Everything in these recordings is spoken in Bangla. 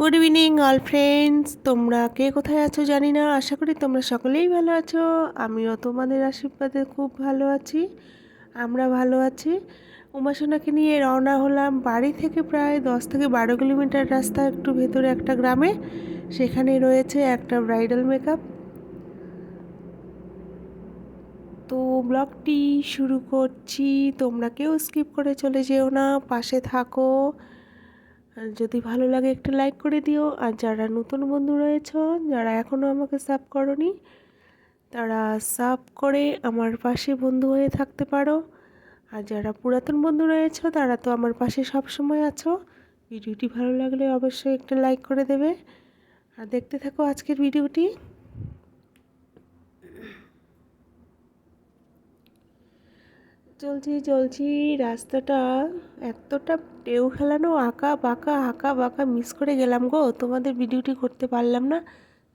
গুড ইভিনিং অল ফ্রেন্ডস তোমরা কে কোথায় আছো জানি না। আশা করি তোমরা সকলেই ভালো আছো। আমিও তোমাদের আশীর্বাদে খুব ভালো আছি। আমরা ভালো আছি। উমাসোনাকে নিয়ে রওনা হলাম বাড়ি থেকে প্রায় দশ থেকে বারো কিলোমিটার রাস্তা একটু ভেতরে একটা গ্রামে। সেখানে রয়েছে একটা ব্রাইডাল মেকআপ তো ব্লগটি শুরু করছি। তোমরা কেউ স্কিপ করে চলে যেও না। পাশে থাকো। যদি ভালো লাগে একটা লাইক করে দিও। আর যারা নতুন বন্ধু রয়েছ, যারা এখনও আমাকে সাব করনি, তারা সাব করে আমার পাশে বন্ধু হয়ে থাকতে পারো। আর যারা পুরাতন বন্ধু রয়েছ, তারা তো আমার পাশে সব সময় আছো। ভিডিওটি ভালো লাগলে অবশ্যই একটা লাইক করে দেবে। আর দেখতে থাকো আজকের ভিডিওটি। চলছি চলছি। রাস্তাটা এতটা টেউ খেলানো আঁকা, বাঁকা আঁকা, বাঁকা মিস করে গেলাম গো। তোমাদের ভিডিওটি করতে পারলাম না।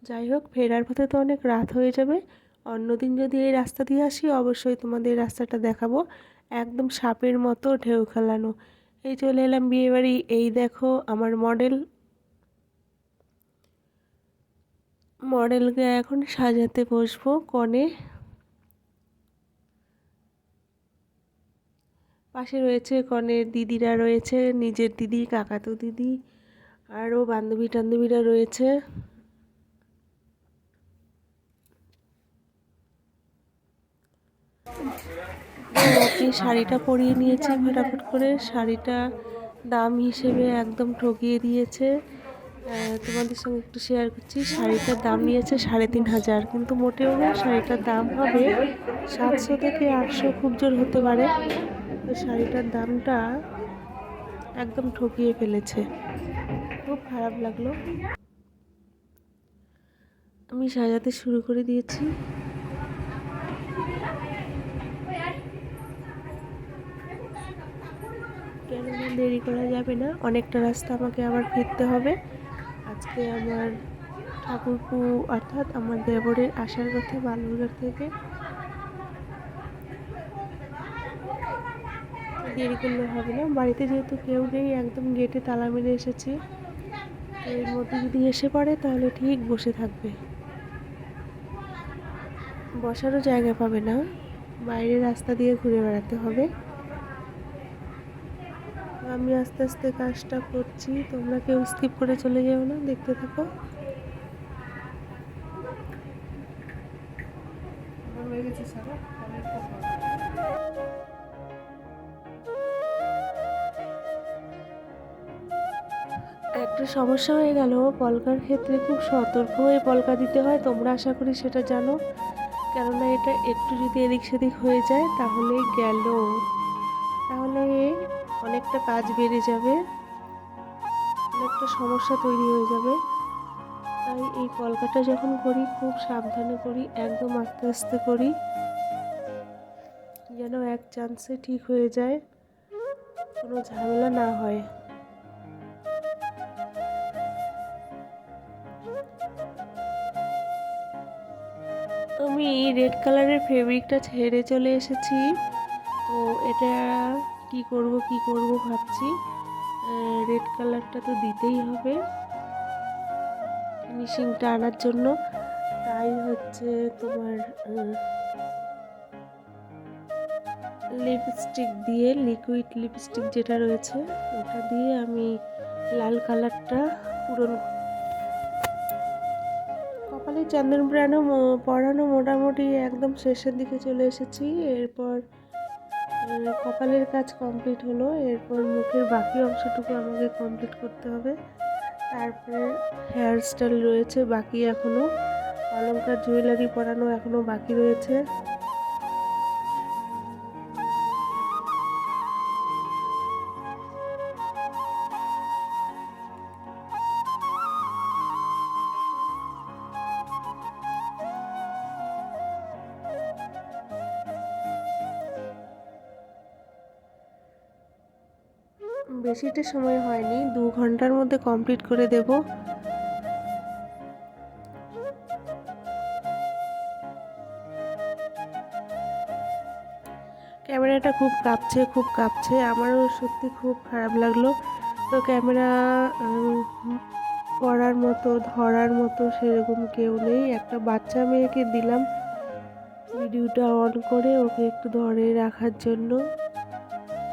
যাই হোক, ফেরার পথে তো অনেক রাত হয়ে যাবে। অন্যদিন যদি এই রাস্তা দিয়ে আসি, অবশ্যই তোমাদের রাস্তাটা দেখাবো। একদম সাপের মতো ঢেউ খেলানো এই চলে এলাম বিয়েবাড়ি এই দেখো আমার মডেল মডেলকে এখন সাজাতে বসবো, কনে। পাশে রয়েছে কনের দিদিরা রয়েছে, নিজের দিদি, কাকাতো দিদি, আরও বান্ধবী টান্ধবীরা রয়েছে। শাড়িটা পরিয়ে নিয়েছে ফটাফট করে। শাড়িটা দাম হিসেবে একদম ঠকিয়ে দিয়েছে। তোমাদের সঙ্গে একটু শেয়ার করছি। শাড়িটার দাম নিয়েছে সাড়ে তিন হাজার, কিন্তু মোটেও না, শাড়িটার দাম হবে সাতশো থেকে আটশো, খুব জোর হতে পারে। তো শাড়িটার দামটা একদম ঠকিয়ে ফেলেছে। খুব খারাপ লাগল। আমি সাজাতে শুরু করে দিয়েছি। কেননা দেরি করা যাবে না? অনেকটা রাস্তা আমাকে আবার ফিরতে হবে। আজকে আমার ঠাকুরপু অর্থাৎ আমার দেবরের আসার কথা বালুরঘাট থেকে দেরি করলে হবে না। বাড়িতে যেহেতু কেউ নেই, একদম গেটে তালা মেরে এসেছি। তো এর মধ্যে যদি এসে পড়ে, তাহলে ঠিক বসে থাকবে। বসারও জায়গা পাবে না। বাইরে রাস্তা দিয়ে ঘুরে বেড়াতে হবে। আমি আস্তে আস্তে কাজটা করছি। তোমরা কেউ স্কিপ করে চলে যাও না, দেখতে থাকো। সারা একটা সমস্যা হয়ে গেল। পলকার ক্ষেত্রে খুব সতর্ক হয়ে পলকা দিতে হয়। তোমরা আশা করি সেটা জানো। কেননা এটা একটু যদি এদিক সেদিক হয়ে যায়, তাহলে গেল। তাহলে অনেকটা কাজ বেড়ে যাবে। অনেকটা সমস্যা তৈরি হয়ে যাবে। তাই এই পলকাটা যখন করি, খুব সাবধানে করি, একদম আস্তে আস্তে করি। যেন এক চান্সে ঠিক হয়ে যায়। কোনো ঝামেলা না হয়। আমি রেড কালারের ফেব্রিকটা ছেড়ে চলে এসেছি। তো এটা কি করব কি করব ভাবছি। রেড কালারটা তো দিতেই হবে। ফিনিশিংটা আনার জন্য। তাই হচ্ছে তোমার লিপস্টিক দিয়ে লিকুইড লিপস্টিক যেটা রয়েছে, ওটা দিয়ে আমি লাল কালারটা পূরণ কপালে চন্দন পড়ানো পড়ানো মোটামুটি একদম শেষের দিকে চলে এসেছি। এরপর কপালের কাজ কমপ্লিট হলো। এরপর মুখের বাকি অংশটুকু আমাকে কমপ্লিট করতে হবে। তারপরে হেয়ার স্টাইল রয়েছে বাকি এখনও অলঙ্কার জুয়েলারি পরানো এখনও বাকি রয়েছে। বেশিটা সময় হয়নি, দু ঘণ্টার মধ্যে কমপ্লিট করে দেব। ক্যামেরাটা খুব কাঁপছে খুব কাঁপছে। আমারও সত্যি খুব খারাপ লাগল। তো ক্যামেরা করার মতো, ধরার মতো সেরকম কেউ নেই। একটা বাচ্চা মেয়েকে দিলাম, ভিডিওটা অন করে ওকে একটু ধরে রাখার জন্য।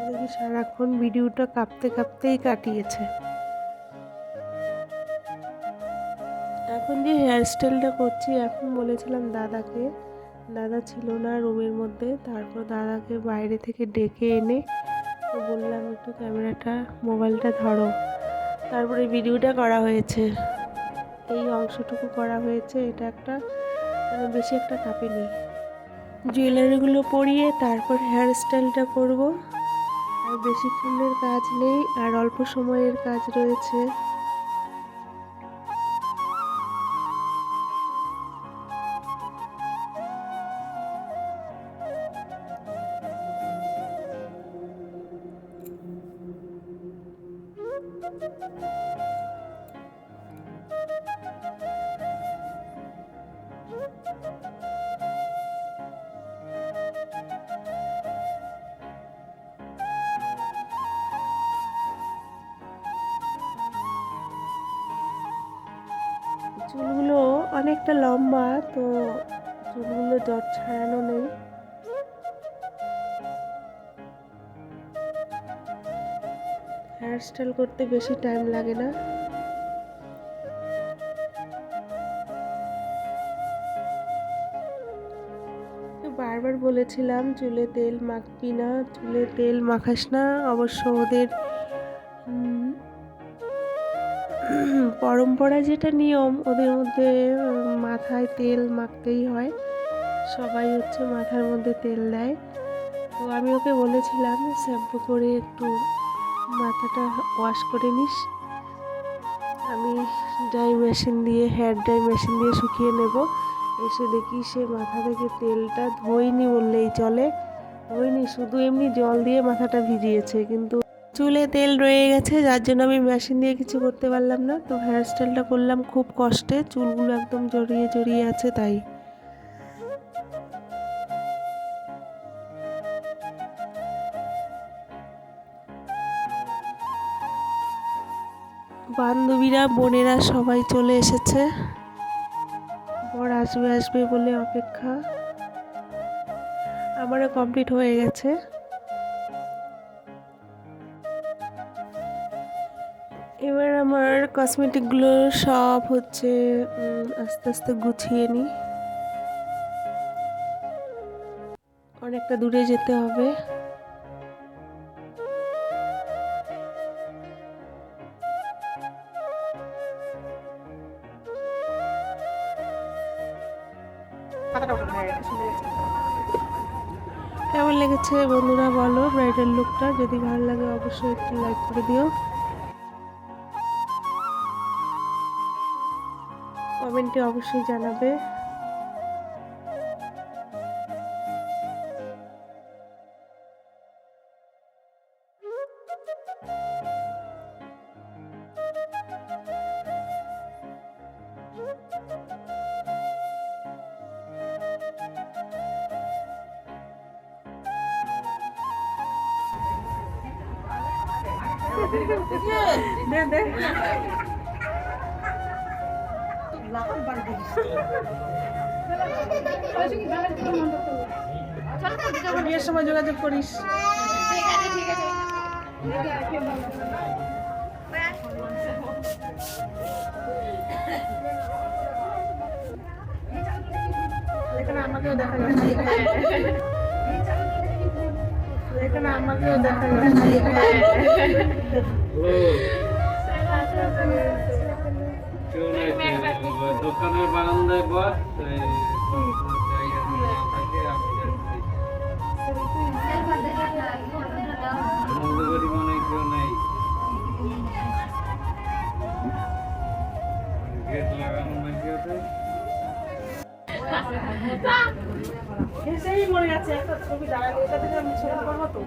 ওদেরকে সারাক্ষণ ভিডিওটা কাঁপতে কাঁপতেই কাটিয়েছে। এখন যে হেয়ার স্টাইলটা করছি, এখন বলেছিলাম দাদাকে, দাদা ছিল না রুমের মধ্যে, তারপর দাদাকে বাইরে থেকে ডেকে এনে বললাম, একটু ক্যামেরাটা, মোবাইলটা ধরো। তারপরে ভিডিওটা করা হয়েছে। এই অংশটুকু করা হয়েছে, এটা একটা মানে বেশি একটা কাঁপেনি। জুয়েলারিগুলো পরিয়ে তারপর হেয়ার স্টাইলটা করব। বেশিক্ষণের কাজ নেই আর অল্প সময়ের কাজ রয়েছে। চুলগুলো অনেকটা লম্বা, তো চুলগুলো জট ছাড়ানো নেই। হেয়ার স্টাইল করতে বেশি টাইম লাগে না। বারবার বলেছিলাম, চুলে তেল মাখবি না, চুলে তেল মাখাস না, অবশ্য ওদের পরম্পরা যেটা নিয়ম, ওদের মধ্যে মাথায় তেল মাখতেই হয়। সবাই হচ্ছে মাথার মধ্যে তেল দেয়। তো আমি ওকে বলেছিলাম, শ্যাম্পু করে একটু মাথাটা ওয়াশ করে নিস। আমি ড্রাই মেশিন দিয়ে হেয়ার ড্রাই মেশিন দিয়ে শুকিয়ে নেব। এসে দেখি সে মাথা থেকে তেলটা ধোয়নি বললেই চলে। ধোয়নি, শুধু এমনি জল দিয়ে মাথাটা ভিজিয়েছে, কিন্তু চুলে তেল রয়ে গেছে, যার জন্য আমি মেশিন দিয়ে কিছু করতে পারলাম না। তো হেয়ার স্টাইলটা করলাম খুব কষ্টে, চুলগুলো একদম জড়িয়ে জড়িয়ে আছে তাই। বান্ধবীরা, বোনেরা সবাই চলে এসেছে। বর আসবে আসবে বলে অপেক্ষা। আমারও কমপ্লিট হয়ে গেছে। এবার আমার কসমেটিকগুলো সব হচ্ছে আস্তে আস্তে গুছিয়ে নিই। অনেকটা দূরে যেতে হবে। কেমন লেগেছে বন্ধুরা বলো ব্রাইডাল লুকটা যদি ভালো লাগে অবশ্যই একটু লাইক করে দিও। কমেন্টে অবশ্যই জানাবে। বিয়ের সময় যোগাযোগ করিস। ঠিক আছে ঠিক আছে এখানে আমাকেও দেখা যাচ্ছে। এখানে আমাকেও দেখা যাচ্ছে। কেউ নাই দোকানের বারান্দায় বস নাকি মনে আছে একটা ছবি দাঁড়াল এটা থেকে আমি ছবি করব তো।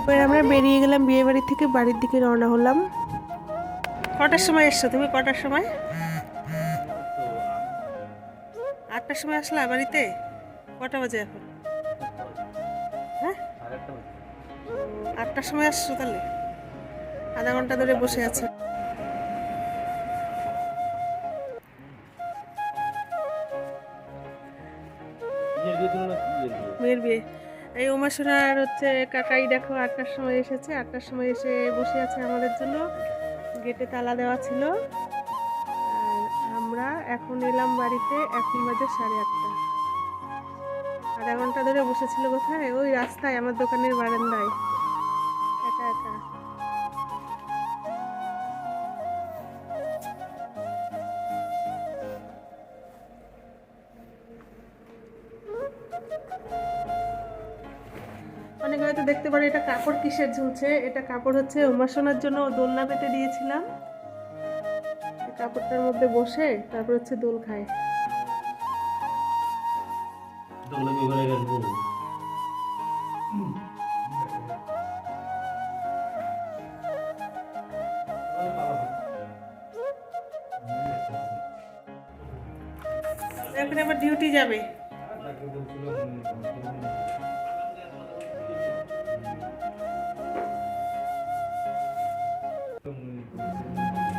এবার আমরা বেরিয়ে গেলাম বিয়ে বাড়ি থেকে বাড়ির দিকে রওনা হলাম। কটার সময় এসছো তুমি? কটার সময়? আটটার সময় আসলা বাড়িতে? কটা বাজে এখন? হ্যাঁ? আটটার সময় আসছো তাহলে? আধা ঘণ্টা ধরে বসে আছে। মেয়ের বিয়ে। এই উমাসোনার হচ্ছে কাকাই দেখো আটটার সময় এসেছে, আটটার সময় এসে বসে আছে আমাদের জন্য। গেটে তালা দেওয়া ছিল। আর আমরা এখন এলাম বাড়িতে এখন বাজে সাড়ে আটটা। আধা ঘণ্টা ধরে বসেছিল কোথায়? ওই রাস্তায়, আমার দোকানের বারান্দায়। একা একা। হয়তো এটা কাপড় কিসের ঝুলছে? এটা কাপড় হচ্ছে উমাসনার জন্য দোলনা পেতে দিয়েছিলাম। কাপড়টার মধ্যে বসে তারপর হচ্ছে দোল খায়। এখন আবার ডিউটি যাবে।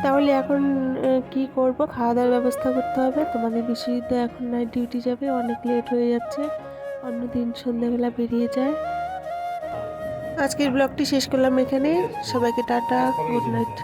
তাহলে এখন কি করব? খাওয়া দাওয়ার ব্যবস্থা করতে হবে। তোমাদের তো এখন নাইট ডিউটি যাবে, অনেক লেট হয়ে যাচ্ছে। অন্যদিন সন্ধ্যাবেলা বেরিয়ে যায়। আজকের ব্লগটি শেষ করলাম এখানে। সবাইকে টাটা গুড নাইট